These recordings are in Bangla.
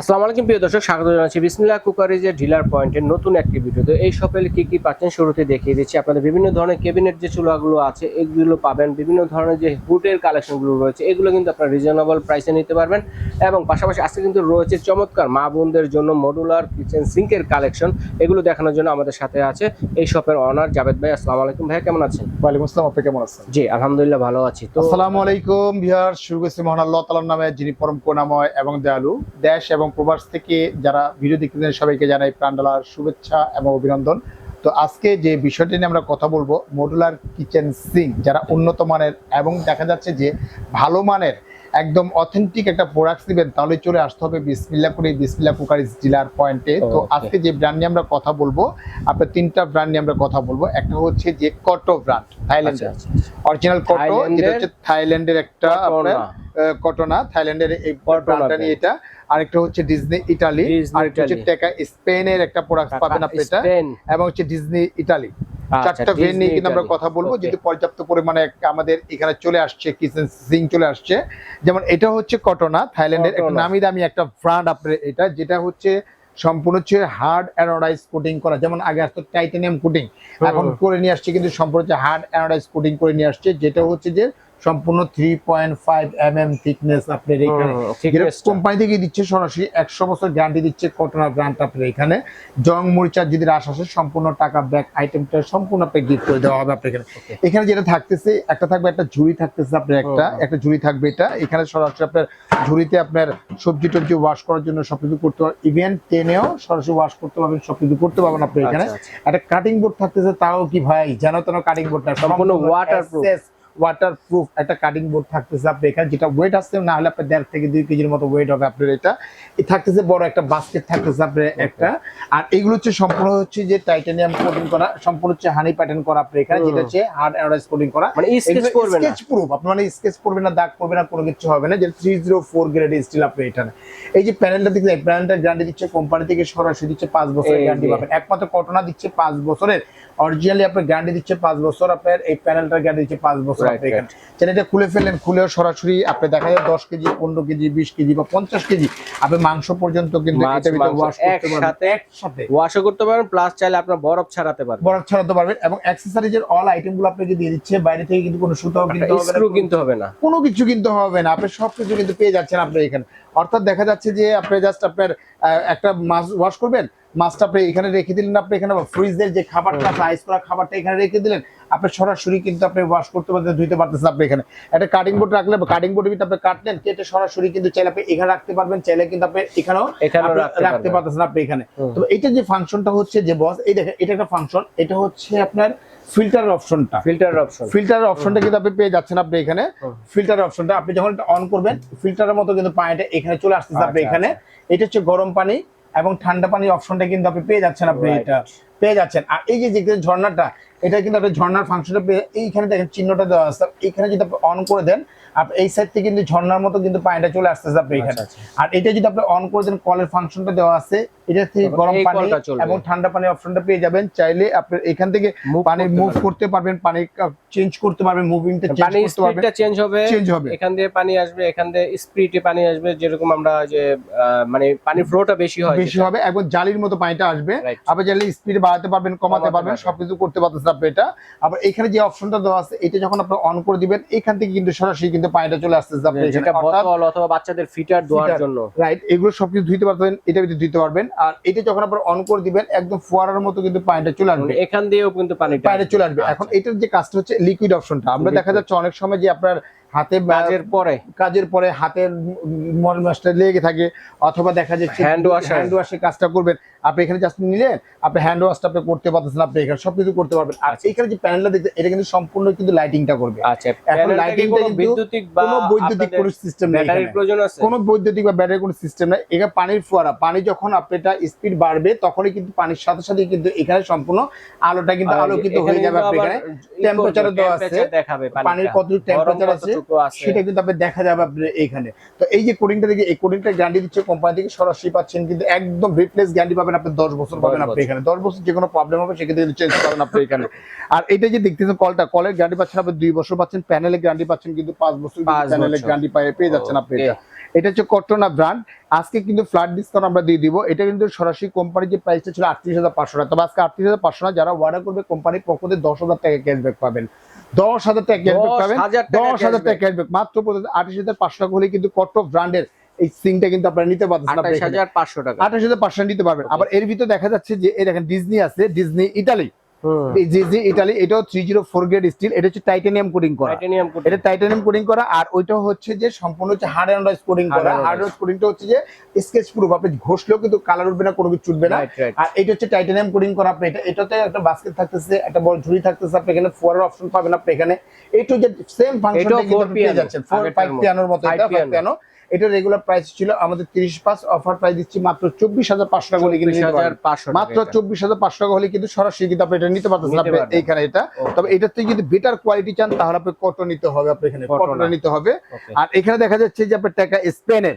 আসসালামু আলাইকুম প্রিয় দর্শক স্বাগত জানাচ্ছি বিসমিল্লাহ কুকারিজের ডিলার পয়েন্টের নতুন একটি ভিডিও তো এই শপে কি কি পাচ্ছেন শুরুতে দেখিয়ে দিচ্ছি। আপনাদের বিভিন্ন ধরনের কেবিনেট যে চুলাগুলো আছে এগুলো পাবেন। বিভিন্ন ধরনের যে হুডের কালেকশনগুলো রয়েছে এগুলো কিন্তু আপনারা রিজনেবল প্রাইসে নিতে পারবেন। এবং পাশাপাশি আজকে কিন্তু রয়েছে চমৎকার মা বোনদের জন্য মডুলার কিচেন সিঙ্কের কালেকশন এগুলো দেখানোর জন্য আমাদের সাথে আছে এই শপের অনার জাভেদ ভাই। আসসালামু আলাইকুম ভাই কেমন আছেন? ওয়ালাইকুম আসসালাম আপনি কেমন আছেন? জি আলহামদুলিল্লাহ ভালো আছি। তো আসসালামু আলাইকুম বিহার শুরু করছি মহান আল্লাহ তালার নামে যিনি পরম করুণাময় এবং দয়ালু দেশ এবং প্রবাস থেকে যারা ভিডিও দেখতেছেন সবাইকে জানাই প্রাণডালার শুভেচ্ছা এবং অভিনন্দন। তো আজকে যে বিষয়টি নিয়ে আমরা কথা বলব মডুলার কিচেন সিং যারা উন্নত মানের এবং দেখা যাচ্ছে যে ভালো মানের একদম অথেন্টিক একটা প্রোডাক্ট দিবেন তাহলে চলে আসতে হবে বিসমিল্লাপুরি বিসমিল্লা কুকারিজ ডিলার পয়েন্টে তো আজকে যে ব্র্যান্ড নিয়ে আমরা কথা বলব আপনার তিনটা ব্র্যান্ড নিয়ে আমরা কথা বলব। একটা হচ্ছে যে কটো ব্র্যান্ড থাইল্যান্ডের অরিজিনাল কটো যেটা হচ্ছে থাইল্যান্ডের একটা কটোনা। আপনার কটনা থাইল্যান্ডের এই ব্র্যান্ডটা নিয়ে এটা আরেকটা হচ্ছে ডিজনি ইটালি আরেকটা হচ্ছে। টেকা স্পেনের একটা প্রোডাক্ট পাবেন আপনি এটা। এবং হচ্ছে ডিজনি ইটালি আচ্ছা, চারটা ভেন নিয়ে কিন্তু আমরা কথা বলব. যেহেতু পর্যাপ্ত পরিমাণে আমাদের এখানে চলে আসছে কিচেন সিং চলে আসছে। যেমন এটা হচ্ছে কটনা থাইল্যান্ডের একটা নামি দামি একটা ব্র্যান্ড আপনার এটা যেটা হচ্ছে সম্পূর্ণ হচ্ছে হার্ড অ্যানোডাইজ কোটিং করা। যেমন আগে আসতো টাইটেনিয়াম কোটিং এখন করে নিয়ে আসছে কিন্তু সম্পূর্ণ হচ্ছে হার্ড অ্যানোডাইজ কোটিং করে নিয়ে আসছে যেটা হচ্ছে যে সম্পূর্ণ three point five M M thickness আপনার এখানে। কোম্পানি থেকে দিচ্ছে সরাসরি একশো বছর গ্যারান্টি দিচ্ছে কটনা ব্র্যান্ড আপনার এখানে। জং মরিচার যদি রাস আসে সম্পূর্ণ টাকা ব্যাক আইটেমটা সম্পূর্ণ আপনাকে গিফট করে দেওয়া হবে আপনার এখানে। এখানে যেটা থাকতেছে একটা থাকবে একটা ঝুড়ি থাকতেছে আপনার একটা। একটা ঝুড়ি থাকবে এটা। এখানে সরাসরি আপনার ঝুড়িতে আপনার সবজি টবজি ওয়াশ করার জন্য সবকিছু করতে পারবেন ইভেন টেনেও সরাসরি ওয়াশ করতে পারবেন সবকিছু করতে পারবেন আপনি এখানে। আচ্ছা, আচ্ছা। একটা কাটিং বোর্ড থাকতেছে তাও কি ভাই? যেন তেন কাটিং বোর্ড না সম্পূর্ণ waterproof। ওয়াটার প্রুফ একটা কাটিং বোর্ড থাকতেছে আপনি এখানে যেটা ওয়েট আসছে না হলে আপনার দেড় থেকে দুই কেজির মতো ওয়েট হবে আপনার এটা। থাকতেছে বড় একটা বাস্কেট থাকতেছে আপনার একটা। আর এগুলো হচ্ছে সম্পূর্ণ হচ্ছে যে টাইটানিয়াম কোটিং করা সম্পূর্ণ হচ্ছে হানি প্যাটার্ন করা আপনার এখানে যেটা হচ্ছে হার্ড অ্যানোডাইজ কোটিং করা। মানে স্কেচ করবে না। স্কেচ প্রুফ আপনি মানে স্কেচ করবে না দাগ করবে না কোনো কিছু হবে না যে three zero four grade steel আপনি এটা। এই যে প্যানেলটা দেখছেন প্যানেলটা গ্যারান্টি দিচ্ছে কোম্পানি থেকে সরাসরি দিচ্ছে পাঁচ বছরের গ্যারান্টি। পাবেন। একমাত্র কটনা দিচ্ছে পাঁচ বছরের। অরিজিনালি আপনার গ্যারান্টি দিচ্ছে পাঁচ বছর আপনার এই প্যানেলটার গ্যারান্টি দিচ্ছে পাঁচ বছর। আপনি চ্যানেলটা খুলে ফেললেন খুলেও সরাসরি আপনি দেখা যায় দশ কেজি পনেরো কেজি বিশ কেজি বা পঞ্চাশ কেজি আপনি মাংস পর্যন্ত কিন্তু ওয়াশও করতে পারবেন। প্লাস চাইলে আপনার বরফ ছাড়াতে পারবেন। বরফ ছড়াতে পারবেন এবং অ্যাক্সেসরিজের অল আপনাকে দিয়ে দিচ্ছে। বাইরে থেকে কিন্তু কোনো কিনতে হবে না কিনতে হবে না। কোনো কিছু কিনতে হবে না। আপনি সবকিছু কিন্তু পেয়ে যাচ্ছেন আপনার এখানে। অর্থাৎ দেখা যাচ্ছে যে আপনি জাস্ট আপনার একটা মাছ ওয়াশ করবেন মাছটা আপনি এখানে রেখে দিলেন আপনি এখানে ফ্রিজের যে খাবারটা আইস করা খাবারটা এখানে রেখে দিলেন আপনি সরাসরি কিন্তু আপনি ওয়াশ করতে পারতেন ধুইতে পারতেছেন আপনি এখানে। একটা কাটিং বোর্ড রাখলে কাটিং বোর্ডের ভিতরে আপনি কাটলেন কেটে সরাসরি কিন্তু চাইলে আপনি এখানে রাখতে পারবেন চাইলে কিন্তু আপনি এখানেও রাখতে পারতেছেন আপনি এখানে। তো এটা যে ফাংশনটা হচ্ছে যে বস এই দেখেন এটা একটা ফাংশন এটা হচ্ছে আপনার ফিল্টার অপশনটা ফিল্টার অপশন ফিল্টারের অপশনটা কিন্তু আপনি পেয়ে যাচ্ছেন আপনি এখানে। হুম। ফিল্টারের অপশনটা আপনি যখন এটা অন করবেন ফিল্টারের মতো কিন্তু পানিটা এখানে চলে আসতেছে আপনি আচ্ছা, এখানে। এটা হচ্ছে গরম পানি এবং ঠান্ডা পানির অপশনটা কিন্তু আপনি পেয়ে যাচ্ছেন আপনি এটা। পেয়ে যাচ্ছেন। আর এই যে যে ঝর্ণাটা এটা কিন্তু আপনি ঝর্ণার ফাংশনটা পেয়ে এইখানে দেখেন চিহ্নটা দেওয়া আছে। এইখানে যদি আপনি অন করে দেন আপনি এই সাইড থেকে কিন্তু ঝর্ণার মতো কিন্তু পানিটা চলে আসতেছে আপনি এখানে। আচ্ছা, আর এটা যদি আপনি অন করে দেন কলের ফাংশনটা দেওয়া আছে এটা থেকে গরম পানি এবং ঠান্ডা পানির অপশনটা পেয়ে যাবেন। চাইলে আপনি এখান থেকে পানি মুভ করতে পারবেন পানি চেঞ্জ করতে পারবেন মুভিংটা চেঞ্জ পানি করতে পারবেন। চেঞ্জ হবে। চেঞ্জ হবে। এখান দিয়ে পানি আসবে এখান দিয়ে স্পিডে পানি আসবে যেরকম আমরা যে মানে পানির ফ্লোটা বেশি হয় বেশি হবে একবার জালির মতো পানিটা আসবে. আবার চাইলে স্পিড বাড়াতে পারবেন কমাতে পারবেন। সবকিছু করতে পারতেছেন আপনি এটা। আবার এখানে যে অপশনটা দেওয়া আছে এটা যখন আপনি অন করে দিবেন এখান থেকে কিন্তু সরাসরি কিন্তু পানিটা চলে আসতেছে আপনি এখানে যেটা বোতল অথবা বাচ্চাদের ফিটার ধোয়ার জন্য। রাইট এগুলো সবকিছু ধুইতে পারবেন এটা ভিতরে ধুইতে পারবেন। আর এটা যখন আপনি অন করে দিবেন একদম ফোয়ারার মতো কিন্তু পানিটা চলে আসবে। এখান দিয়েও কিন্তু পানিটা বাইরে চলে আসবে। এখন এটার যে কাজটা হচ্ছে লিকুইড অপশনটা আমরা দেখা যাচ্ছে অনেক সময় যে আপনার হাতে কাজের পরে। কাজের পরে হাতের মল মাছটা লেগে থাকে অথবা দেখা যাচ্ছে Hand washer। হ্যান্ড ওয়াশের কাজটা করবেন। আপনি এখানে জাস্ট নিলেন আপনি হ্যান্ড ওয়াশটা আপনি করতে পারতেছেন আপনি এখানে সবকিছু করতে পারবেন। আর আচ্ছা। এখানে যে প্যানেলটা দেখতে এটা কিন্তু সম্পূর্ণ কিন্তু লাইটিংটা করবে। আচ্ছা এখন প্যানেলটা কি lighting টা কোনো বৈদ্যুতিক বা কোনো বৈদ্যুতিক কোনো সিস্টেম নেই ব্যাটারির এখানে। প্রয়োজন আছে? কোনো বৈদ্যুতিক বা ব্যাটারির কোনো সিস্টেম নাই। এখানে পানির ফোয়ারা। পানি যখন আপনি এটা স্পিড বাড়বে তখনই কিন্তু পানির সাথে সাথে কিন্তু এখানে সম্পূর্ণ আলোটা কিন্তু আর আলোকিত হয়ে যাবে আপনি এখানে দেওয়া আছে। দেখাবে পানির কত টেম্পারেচার আছে? আছে। সেটা কিন্তু আপনি দেখা যাবে এইখানে। তো এই যে কোডিংটা এই কোডিংটা গ্যারান্টি দিচ্ছে কোম্পানি থেকে সরাসরি পাচ্ছেন কিন্তু একদম রিপ্লেস গ্যারান্টি পাবেন আপনি দশ বছর পাবেন আপনি এখানে। দশ বছর যে কোনো প্রবলেম হবে সেক্ষেত্রে কিন্তু চেঞ্জ পাবেন আপনি এখানে। আর এটা যে দেখতেছেন কলটা কলের গ্যারান্টি পাচ্ছেন আপনি দুই বছর পাচ্ছেন প্যানেলের গ্যারান্টি পাচ্ছেন কিন্তু পাঁচ বছর প্যানেলের। গ্যারান্টি পেয়ে যাচ্ছেন আপনি এটা। এটা হচ্ছে কটনা ব্র্যান্ড আজকে কিন্তু ফ্ল্যাট ডিসকাউন্ট আমরা দিয়ে দিব। এটা কিন্তু সরাসরি কোম্পানির যে প্রাইসটা ছিল আটত্রিশ হাজার পাঁচশো টাকা। তবে আজকে আটত্রিশ হাজার পাঁচশো টাকা যারা অর্ডার করবে কোম্পানির পক্ষ থেকে দশ হাজার টাকা ক্যাশব্যাক পাবেন। দশ হাজার টাকা ক্যাশব্যাক পাবেন। দশ হাজার টাকা ক্যাশব্যাক মাত্র আঠাশ হাজার পাঁচশো টাকা হলে কিন্তু কট ব্র্যান্ডের এই সিংটা কিন্তু আপনারা নিতে পারতেছেন আঠাশ হাজার পাঁচশো টাকা। আঠাশ হাজার পাঁচশো নিতে পারবেন। আবার এর ভিতরে দেখা যাচ্ছে যে এই দেখেন ডিজনি আছে ডিজনি ইটালি হুম। ইটালি এটাও three zero four grade steel এটা হচ্ছে টাইটানিয়াম কোটিং করা। এটা টাইটানিয়াম করা আর ওইটা হচ্ছে যে সম্পূর্ণ হচ্ছে হার্ড অ্যান্ড রাইস করা। হার্ড রাইস হচ্ছে যে স্কেচ প্রুফ আপনি ঘষলেও কিন্তু কালার উঠবে না কোনো কিছু উঠবে না। আর এটা হচ্ছে টাইটানিয়াম কোডিং করা আপনি এটা এটাতে একটা বাস্কেট থাকতেছে একটা বড় ঝুড়ি থাকতেছে আপনি এখানে ফোয়ারের অপশন পাবেন আপনি এখানে। এইটু যে সেম ফাংশনটা কিন্তু পেয়ে যাচ্ছেন। ফোর ফাইভ পিয়ানোর মতো। এটা ফাইভ পিয়ানো এটা রেগুলার প্রাইস ছিল আমাদের তিরিশ পাঁচ অফার প্রাইস দিচ্ছি মাত্র চব্বিশ হাজার পাঁচশো টাকা হলে কিন্তু মাত্র চব্বিশ হাজার পাঁচশো টাকা হলে কিন্তু সরাসরি কিন্তু আপনি এটা নিতে পারতেছেন। আপনি এইখানে এটা। তবে এটার থেকে যদি বেটার কোয়ালিটি চান তাহলে আপনি কটন নিতে হবে আপনি এখানে কটনটা নিতে হবে। আর এখানে দেখা যাচ্ছে যে আপনার টাকা স্পেনের।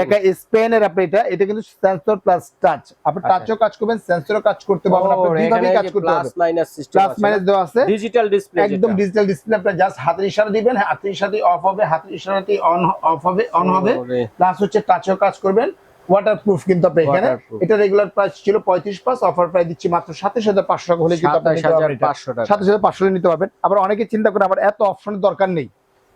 টাকা স্পেনের আপনি এটা এটা কিন্তু সেন্সর প্লাস টাচ আপনি আচ্ছা। টাচও কাজ করবেন সেন্সরও কাজ করতে পারবেন আপনি দুইভাবেই কাজ করতে পারবেন। মাইনাস সিস্টেম প্লাস মাইনাস দেওয়া আছে। ডিজিটাল ডিসপ্লে একদম ডিজিটাল ডিসপ্লে আপনি জাস্ট হাতের ইশারা দিবেন হ্যাঁ, হাতের ইশারাতেই অফ হবে হাতের ইশারাতেই অন অফ হবে অন হবে। প্লাস হচ্ছে টাচও কাজ করবেন। ওয়াটারপ্রুফ কিন্তু আপনি এখানে। এটা রেগুলার প্রাইস ছিল পঁয়ত্রিশ পাস অফার প্রাইস দিচ্ছি মাত্র সাতাশ হাজার পাঁচশো টাকা হলে কিন্তু আপনি সাতাশ নিতে হাজার পারবেন এটা। পাঁচশো টাকা। সাতাশ হাজার পাঁচশো নিতে পারবেন। আবার অনেকে চিন্তা করে আবার এত অপশনের দরকার নেই।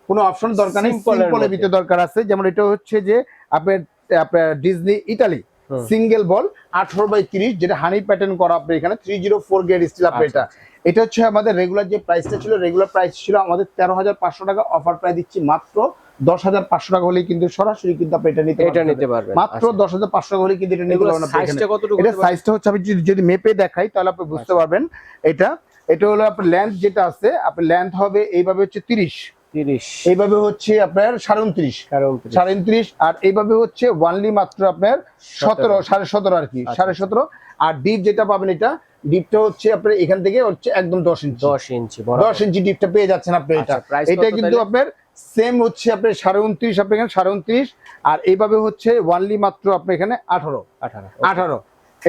কোনো অপশন দরকার নেই সিম্পলের ভিতরে দরকার আছে। যেমন এটা হচ্ছে যে আপনার আপনার ডিজনি ইটালি হুম। সিঙ্গেল বল আঠারো বাই তিরিশ যেটা হানি প্যাটার্ন করা আপনি এখানে three zero four grade steel আপনি আচ্ছা, এটা এটা হচ্ছে আমাদের রেগুলার যে প্রাইসটা ছিল রেগুলার প্রাইস ছিল আমাদের তেরো হাজার পাঁচশো টাকা অফার প্রাইস দিচ্ছি মাত্র দশ হাজার পাঁচশো টাকা হলে কিন্তু সরাসরি কিন্তু আপনি এটা নিতে এটা নিতে পারবেন মাত্র দশ হাজার পাঁচশো টাকা হলে কিন্তু এটা নিতে পারবেন এটা সাইজটা হচ্ছে আমি যদি- মেপে দেখাই তাহলে আপনি বুঝতে আচ্ছা। পারবেন। এটা এটা হলো আপনার লেন্থ যেটা আছে আপনার লেন্থ হবে এইভাবে হচ্ছে তিরিশ। এইভাবে হচ্ছে আপনার সাড়ে উনত্রিশ। সাড়ে উনত্রিশ। আর এইভাবে হচ্ছে ওয়ানলি মাত্র আপনার সতেরো সাড়ে সতেরো আর কি আচ্ছা। সাড়ে সতেরো। আর ডিপ যেটা পাবেন এটা ডিপটা হচ্ছে আপনার এখান থেকে হচ্ছে একদম দশ ইঞ্চি দশ ইঞ্চি দশ ইঞ্চি ডিপটা পেয়ে যাচ্ছেন আপনি এটা। আচ্ছা, এটা কিন্তু আপনার সেম হচ্ছে আপনার সাড়ে উনত্রিশ আপনি এখানে সাড়ে উনত্রিশ আর এইভাবে হচ্ছে ওয়ানলি মাত্র আপনি এখানে আঠারো। আঠারো আঠারো।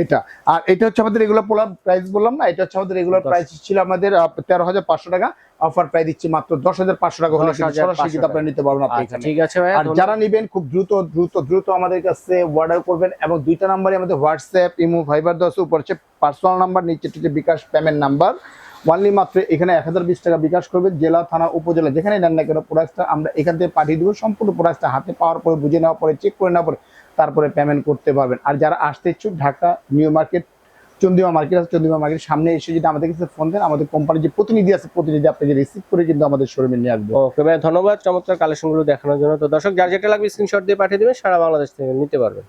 এটা। আর এটা হচ্ছে আমাদের রেগুলার পোলার প্রাইস বললাম না এটা হচ্ছে আমাদের রেগুলার প্রাইস ছিল আমাদের তেরো হাজার পাঁচশো টাকা। অফার প্রাইস দিচ্ছি মাত্র দশ হাজার পাঁচশো টাকা হলে সরাসরি কিন্তু আপনারা নিতে পারবেন আপনি আচ্ছা এখানে। ঠিক আছে ভাই আর যারা নিবেন খুব দ্রুত দ্রুত দ্রুত আমাদের কাছে অর্ডার করবেন এবং দুইটা নাম্বারে আমাদের হোয়াটসঅ্যাপ ইমো ফাইবার দেওয়া উপর হচ্ছে পার্সোনাল নাম্বার নিচে হচ্ছে বিকাশ পেমেন্ট নাম্বার ওয়ানলি মাত্র এখানে এক হাজার বিশ টাকা বিকাশ করবেন জেলা থানা উপজেলা যেখানে নেন না কেন প্রোডাক্টটা আমরা এখান থেকে পাঠিয়ে দেবো সম্পূর্ণ প্রোডাক্টটা হাতে পাওয়ার পরে বুঝে নেওয়ার পরে চেক করে নেওয়ার পরে তারপরে পেমেন্ট করতে পারবেন। আর যারা আসতে ইচ্ছুক, Dhaka new market Chandima market আছে চন্দিমা মার্কেট সামনে এসে যদি আমাদের কাছে ফোন দেন, আমাদের কোম্পানির যে প্রতিনিধি আছে, প্রতিনিধি আপনাকে রিসিভ করে কিন্তু আমাদের শোরুমে নিয়ে আসবে। ওকে ভাই, ধন্যবাদ। চমৎকার কালেকশনগুলো দেখানোর জন্য। তো দর্শক, যার যেটা লাগবে স্ক্রিনশট দিয়ে পাঠিয়ে দেবেন, সারা বাংলাদেশ থেকে নিতে পারবেন।